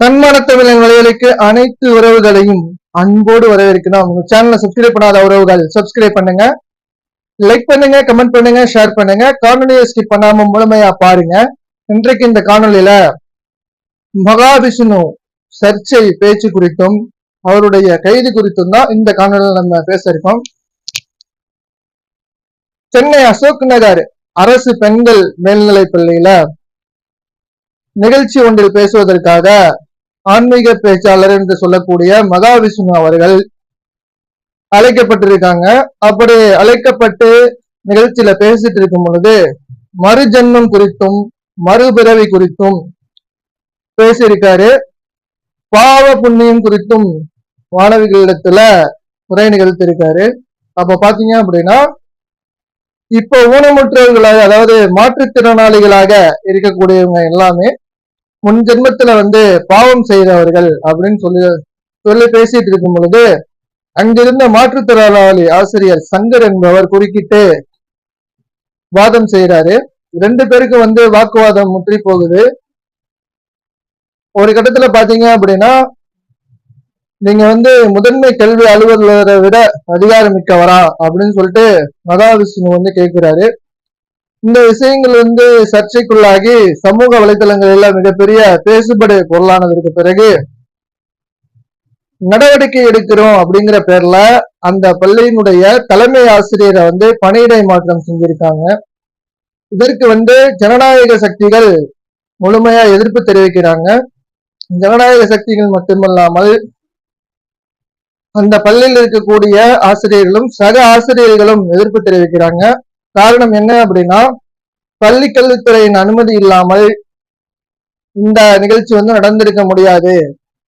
தன்மான தமிழன் வலையலுக்கு அனைத்து உறவுகளையும் அன்போடு வரவேற்கணும் உங்க சேனலை சப்ஸ்கிரைப் பண்ணாத உறவுகள் சப்ஸ்கிரைப் பண்ணுங்க. லைக் பண்ணுங்க கமெண்ட் பண்ணுங்க ஷேர் பண்ணுங்க. காணொலியை ஸ்கிப் பண்ணாம முழுமையா பாருங்க. இன்றைக்கு இந்த காணொலியில மகாவிஷ்ணு சர்ச்சை பேச்சு குறித்தும் அவருடைய கைது குறித்தும் தான் இந்த காணொலியில் நம்ம பேச இருக்கோம். சென்னை அசோக் நகர் அரசு பெண்கள் மேல்நிலைப் பள்ளியில நிகழ்ச்சி ஒன்றில் பேசுவதற்காக ஆன்மீக பேச்சாளர் என்று சொல்லக்கூடிய மகாவிஷ்ணு அவர்கள் அழைக்கப்பட்டிருக்காங்க. அப்படி அழைக்கப்பட்டு நிகழ்ச்சியில பேசிட்டு இருக்கும் பொழுது மறுஜென்மம் குறித்தும் மறுபிறவி குறித்தும் பேசியிருக்காரு. பாவ புண்ணியம் குறித்தும் மாணவிகளிடத்துல உரை நிகழ்த்திருக்காரு அப்ப பாத்தீங்க அப்படின்னா இப்ப ஊனமுற்றவர்களாக அதாவது மாற்றுத்திறனாளிகளாக இருக்கக்கூடியவங்க எல்லாமே முன் ஜென்மத்துல வந்து பாவம் செய்தவர்கள் அப்படின்னு சொல்லி சொல்லி பேசிட்டு இருக்கும் பொழுது அங்கிருந்த மாற்றுத்திறனாளி ஆசிரியர் சங்கர் என்பவர் குறுக்கிட்டு வாதம் செய்யறாரு ரெண்டு பேருக்கு வந்து வாக்குவாதம் முற்றி போகுது. ஒரு கட்டத்துல பாத்தீங்க அப்படின்னா நீங்க வந்து முதன்மை கல்வி அலுவலரை விட அதிகாரம் மிக்கவரா அப்படின்னு சொல்லிட்டு மகாவிஷ்ணு வந்து கேட்கிறாரு இந்த விஷயங்கள் வந்து சர்ச்சைக்குள்ளாகி சமூக வலைதளங்களில் மிகப்பெரிய பேசுபடு பொருளானதற்கு பிறகு நடவடிக்கை எடுக்கிறோம் அப்படிங்கிற பேர்ல அந்த பள்ளியினுடைய தலைமை ஆசிரியரை வந்து பணியிடை மாற்றம் செஞ்சிருக்காங்க. இதற்கு வந்து ஜனநாயக சக்திகள் முழுமையா எதிர்ப்பு தெரிவிக்கிறாங்க. ஜனநாயக சக்திகள் மட்டுமல்லாமல் அந்த பள்ளியில் இருக்கக்கூடிய ஆசிரியர்களும் சக ஆசிரியர்களும் எதிர்ப்பு தெரிவிக்கிறாங்க. காரணம் என்ன அப்படின்னா பள்ளி கல்வித்துறையின் அனுமதி இல்லாமல் இந்த நிகழ்ச்சி வந்து நடந்திருக்க முடியாது.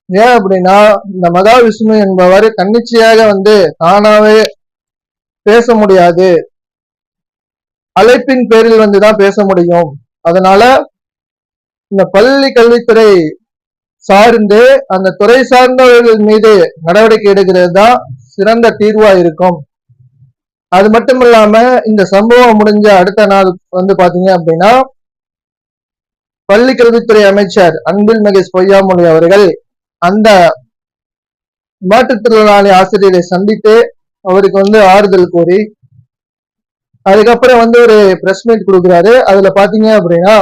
ஏன் அப்படின்னா இந்த மகாவிஷ்ணு என்பவர் தன்னிச்சையாக வந்து தானாவே பேச முடியாது. அழைப்பின் பேரில் வந்துதான் பேச முடியும். அதனால இந்த பள்ளி கல்வித்துறை சார்ந்து அந்த துறை சார்ந்தவர்கள் மீது நடவடிக்கை எடுக்கிறது தான் சிறந்த தீர்வா இருக்கும். அது மட்டும் இல்லாம இந்த சம்பவம் முடிஞ்ச அடுத்த நாள் வந்து பாத்தீங்க அப்படின்னா பள்ளி கல்வித்துறை அமைச்சர் அன்பில் மகேஷ் பொய்யாமொழி அவர்கள் அந்த மாற்றுத்திறனாளி ஆசிரியரை சந்தித்து அவருக்கு வந்து ஆறுதல் கூறி அதுக்கப்புறம் வந்து ஒரு பிரஸ் மீட் கொடுக்குறாரு. அதுல பாத்தீங்க அப்படின்னா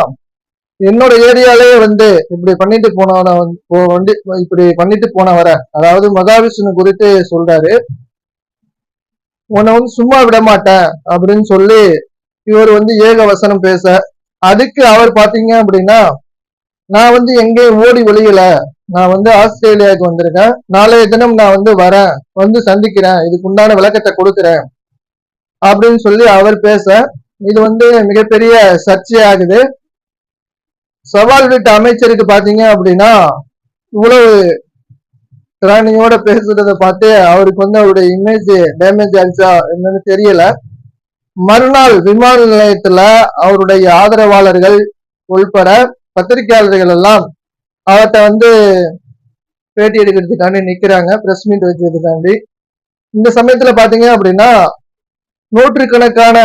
என்னோட ஏரியாலே வந்து இப்படி பண்ணிட்டு போனவன வந்து இப்படி பண்ணிட்டு போனவரை அதாவது மகாவிஷ்ணு குறித்து சொல்றாரு. உன்னை வந்து சும்மா விட மாட்டேன் அப்படின்னு சொல்லி இவர் வந்து ஏக வசனம் பேச அதுக்கு அவர் பாத்தீங்க அப்படின்னா நான் வந்து எங்கேயும் ஓடி ஒளியல நான் வந்து ஆஸ்திரேலியாவுக்கு வந்திருக்கேன். நாளைய தினம் நான் வந்து வரேன் வந்து சந்திக்கிறேன் இதுக்கு உண்டான விளக்கத்தை கொடுக்குறேன் அப்படின்னு சொல்லி அவர் பேச இது வந்து மிகப்பெரிய சர்ச்சையாகுது. சவால் வீட்டு அமைச்சருக்கு பாத்தீங்க அப்படின்னா இவ்வளவு ராணியோட பேசுறத பார்த்து அவருக்கு வந்து அவருடைய இமேஜ் டேமேஜ் ஆயிடுச்சா என்னன்னு தெரியல. மறுநாள் விமான நிலையத்துல அவருடைய ஆதரவாளர்கள் உள்பட பத்திரிகையாளர்கள் எல்லாம் அவர்கிட்ட வந்து பேட்டி எடுக்கிறதுக்காண்டி நிக்கிறாங்க பிரஸ் மீட் வைக்கிறதுக்காண்டி. இந்த சமயத்துல பாத்தீங்க அப்படின்னா நூற்றுக்கணக்கான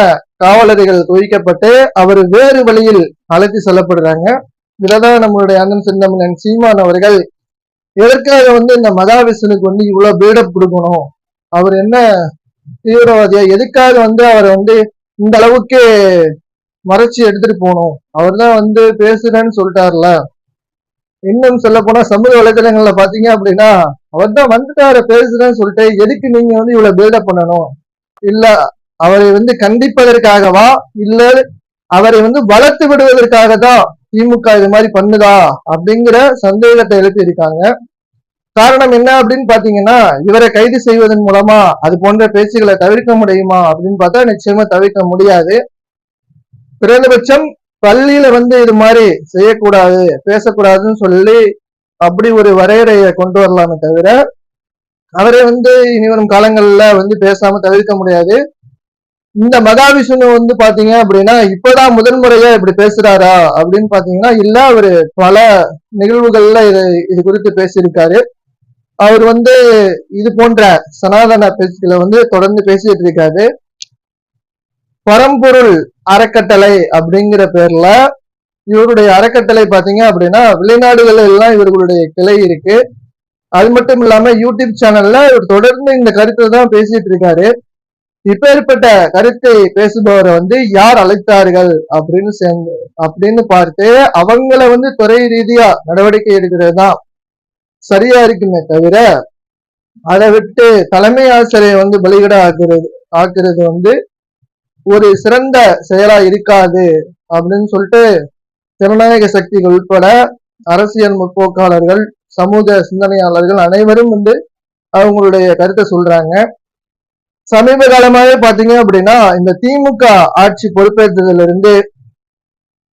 காவலர்கள் குவிக்கப்பட்டு அவர் வேறு வழியில் அழைத்து செல்லப்படுறாங்க. இதுலதான் நம்மளுடைய அண்ணன் செந்தமிழன் சீமான் அவர்கள் எதற்காக வந்து இந்த மகாவிஷ்ணுக்கு வந்து இவ்வளவு பில்டப் கொடுக்கணும்? அவர் என்ன தீவிரவாதியா? எதுக்காக வந்து அவரை வந்து இந்த அளவுக்கு மறைச்சு எடுத்துட்டு போகணும்? அவர் தான் வந்து பேசுறேன்னு சொல்லிட்டார்ல. இன்னும் சொல்ல போனா சமூக வலைதளங்கள்ல பாத்தீங்க அப்படின்னா அவர் தான் வந்துட்டாரு பேசுறேன்னு சொல்லிட்டு எதுக்கு நீங்க வந்து இவ்வளவு பில்டப் பண்ணணும்? இல்ல அவரை வந்து கண்டிப்பதற்காகவா? இல்ல அவரை வந்து வளர்த்து விடுவதற்காக தான் திமுக இது மாதிரி பண்ணுதா அப்படிங்கிற சந்தேகத்தை எழுப்பி இருக்காங்க காரணம் என்ன அப்படின்னு பாத்தீங்கன்னா இவரை கைது செய்வதன் மூலமா அது போன்ற பேச்சுகளை தவிர்க்க முடியுமா அப்படின்னு பார்த்தா நிச்சயமா தவிர்க்க முடியாது. குறைந்தபட்சம் பள்ளியில வந்து இது மாதிரி செய்யக்கூடாது பேசக்கூடாதுன்னு சொல்லி அப்படி ஒரு வரையறையை கொண்டு வரலாமே தவிர அவரை வந்து இனி வரும் காலங்கள்ல வந்து பேசாம தவிர்க்க முடியாது. இந்த மகாவிஷ்ணு வந்து பாத்தீங்க அப்படின்னா இப்பதான் முதன்முறையா இப்படி பேசுறாரா அப்படின்னு பாத்தீங்கன்னா இல்ல அவரு பல நிகழ்வுகள்ல இது இது குறித்து பேசியிருக்காரு. அவர் வந்து இது போன்ற சனாதன பேச்சுக்களை வந்து தொடர்ந்து பேசிட்டு இருக்காரு. பரம்பொருள் அறக்கட்டளை அப்படிங்கிற பேர்ல இவருடைய அறக்கட்டளை பாத்தீங்க அப்படின்னா வெளிநாடுகள் எல்லாம் இவர்களுடைய கிளை இருக்கு. அது மட்டும் இல்லாம யூடியூப் சேனல்ல இவர் தொடர்ந்து இந்த கருத்தை தான் பேசிட்டு இருக்காரு. இப்பேற்பட்ட கருத்தை பேசுபவரை வந்து யார் அழைத்தார்கள் அப்படின்னு சேர்ந்து அப்படின்னு பார்த்து அவங்கள வந்து துறை ரீதியா நடவடிக்கை எடுக்கிறது தான் சரியா இருக்குமே தவிர அதை விட்டு தலைமை ஆசிரியரை வந்து பலிகட ஆக்குறது ஆக்குறது வந்து ஒரு சிறந்த செயலா இருக்காது அப்படின்னு சொல்லிட்டு ஜனநாயக சக்திகள் உட்பட அரசியல் முற்போக்காளர்கள் சமூக சிந்தனையாளர்கள் அனைவரும் வந்து அவங்களுடைய கருத்தை சொல்றாங்க. சமீப காலமாவே பாத்தீங்க அப்படின்னா இந்த திமுக ஆட்சி பொறுப்பேற்றதுல இருந்து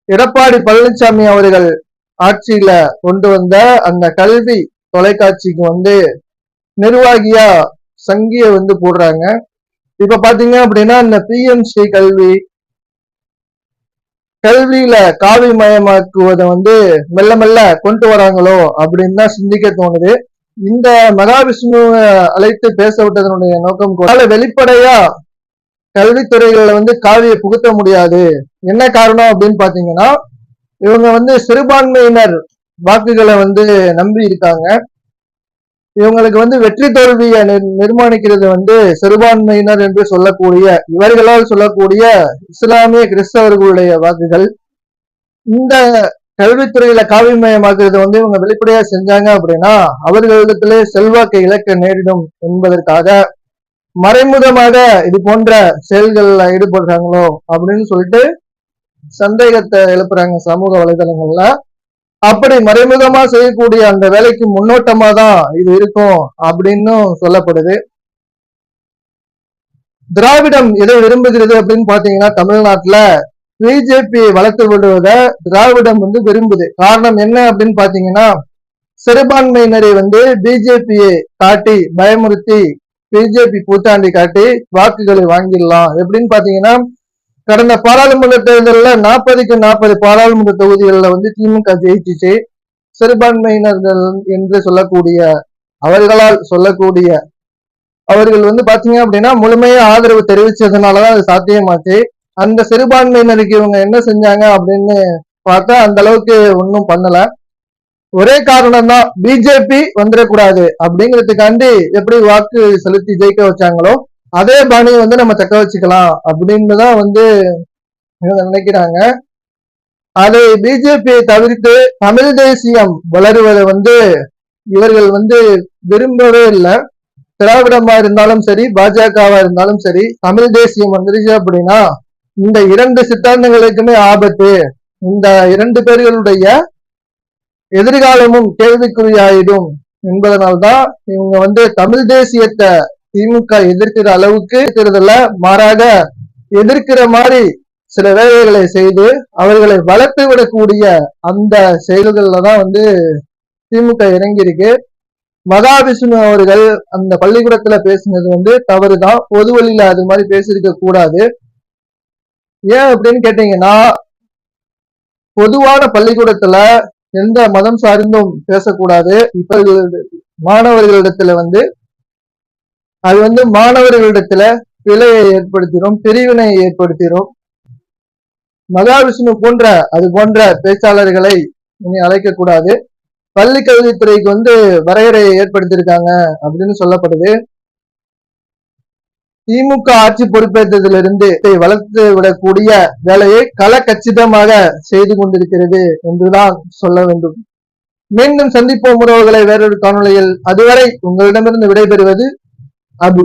எடப்பாடி பழனிசாமி அவர்கள் ஆட்சியில கொண்டு வந்த அந்த கல்வி தொலைக்காட்சிக்கு வந்து நிர்வாகியா சங்கிய வந்து போடுறாங்க. இப்ப பாத்தீங்க அப்படின்னா இந்த பிஎம்சி கல்வி கல்வியில காவி மயமாக்குவதை வந்து மெல்ல மெல்ல கொண்டு வராங்களோ அப்படின்னு தான் சிந்திக்க தோணுது. இந்த மகாவிஷ்ணுவை அழைத்து பேச விட்டதனுடைய நோக்கம் கூட வெளிப்படையா கல்வித்துறைகள்ல வந்து காவியை புகுத்த முடியாது. என்ன காரணம் அப்படின்னு பாத்தீங்கன்னா இவங்க வந்து சிறுபான்மையினர் வாக்குகளை வந்து நம்பி இருக்காங்க. இவங்களுக்கு வந்து வெற்றி தோல்வியை நிர்மாணிக்கிறது வந்து சிறுபான்மையினர் என்று சொல்லக்கூடிய இவர்களால் சொல்லக்கூடிய இஸ்லாமிய கிறிஸ்தவர்களுடைய வாக்குகள். இந்த கல்வித்துறையில காவிமயமாக்குறது வந்து இவங்க வெளிப்படையா செஞ்சாங்க அப்படின்னா அவர்களிடத்திலே செல்வாக்கை இழக்க நேரிடும் என்பதற்காக மறைமுகமாக இது போன்ற செயல்கள்ல ஈடுபடுறாங்களோ அப்படின்னு சொல்லிட்டு சந்தேகத்தை எழுப்புறாங்க சமூக வலைதளங்கள்ல. அப்படி மறைமுகமா செய்யக்கூடிய அந்த வேலைக்கு முன்னோட்டமா தான் இது இருக்கும் அப்படின்னு சொல்லப்படுது. திராவிடம் எதை விரும்புகிறது அப்படின்னு பாத்தீங்கன்னா தமிழ்நாட்டுல பிஜேபி வளர்த்து விடுவதை திராவிடம் வந்து விரும்புது. காரணம் என்ன அப்படின்னு பாத்தீங்கன்னா சிறுபான்மையினரை வந்து பிஜேபியை காட்டி பயமுறுத்தி பிஜேபி பூத்தாண்டி காட்டி வாக்குகளை வாங்கிடலாம். எப்படின்னு பாத்தீங்கன்னா கடந்த பாராளுமன்ற தேர்தலில் நாற்பதுக்கு நாற்பது பாராளுமன்ற தொகுதிகளில் வந்து திமுக ஜெயிச்சிச்சு. சிறுபான்மையினர்கள் என்று சொல்லக்கூடிய அவர்களால் சொல்லக்கூடிய அவர்கள் வந்து பாத்தீங்க அப்படின்னா முழுமையா ஆதரவு தெரிவிச்சதுனாலதான் அது சாத்தியமாச்சு. அந்த சிறுபான்மையினருக்கு இவங்க என்ன செஞ்சாங்க அப்படின்னு பார்த்தா அந்த அளவுக்கு ஒன்றும் பண்ணல. ஒரே காரணம் தான் பிஜேபி வந்துடக்கூடாது அப்படிங்கிறதுக்காண்டி எப்படி வாக்கு செலுத்தி ஜெயிக்க வச்சாங்களோ அதே பாணியை வந்து நம்ம தக்க வச்சுக்கலாம் அப்படின்னு தான் வந்து நினைக்கிறாங்க. அது பிஜேபியை தவிர்த்து தமிழ் தேசியம் வளருவதை வந்து இவர்கள் வந்து விரும்பவே இல்லை. திராவிடமா இருந்தாலும் சரி பாஜகவா இருந்தாலும் சரி தமிழ் தேசியம் வந்துருச்சு அப்படின்னா இந்த இரண்டு சித்தாந்தங்களுக்குமே ஆபத்து. இந்த இரண்டு பேர்களுடைய எதிர்காலமும் கேள்விக்குறியாயிடும் என்பதனால்தான் இவங்க வந்து தமிழ் தேசியத்தை திமுக எதிர்க்கிற அளவுக்கு இருக்கிறதுல மாறாக எதிர்க்கிற மாதிரி சில வேலைகளை செய்து அவர்களை வளர்த்து விடக்கூடிய அந்த செயல்கள்ல தான் வந்து திமுக இறங்கியிருக்கு. மகாவிஷ்ணு அவர்கள் அந்த பள்ளிக்கூடத்துல பேசினது வந்து தவறுதான். பொது வழியில அது மாதிரி பேசியிருக்க கூடாது. ஏன் அப்படின்னு கேட்டீங்கன்னா பொதுவான பள்ளிக்கூடத்துல எந்த மதம் சார்ந்தும் பேசக்கூடாது. இப்ப மாணவர்களிடத்துல வந்து அது வந்து மாணவர்களிடத்துல பிழையை ஏற்படுத்திடும் பிரிவினையை ஏற்படுத்திடும் மகாவிஷ்ணு போன்ற அது போன்ற பேச்சாளர்களை இனி அழைக்கக்கூடாது. பள்ளி கல்வித்துறைக்கு வந்து வரையறையை ஏற்படுத்தியிருக்காங்க அப்படின்னு சொல்லப்படுது. திமுக ஆட்சி பொறுப்பேற்றதிலிருந்து வளர்த்து விடக்கூடிய வேலையை கள கச்சிதமாக செய்து கொண்டிருக்கிறது என்றுதான் சொல்ல வேண்டும். மீண்டும் சந்திப்போம் உறவுகளை வேறொரு காணொலியில் அதுவரை உங்களிடமிருந்து விடைபெறுவது அபு.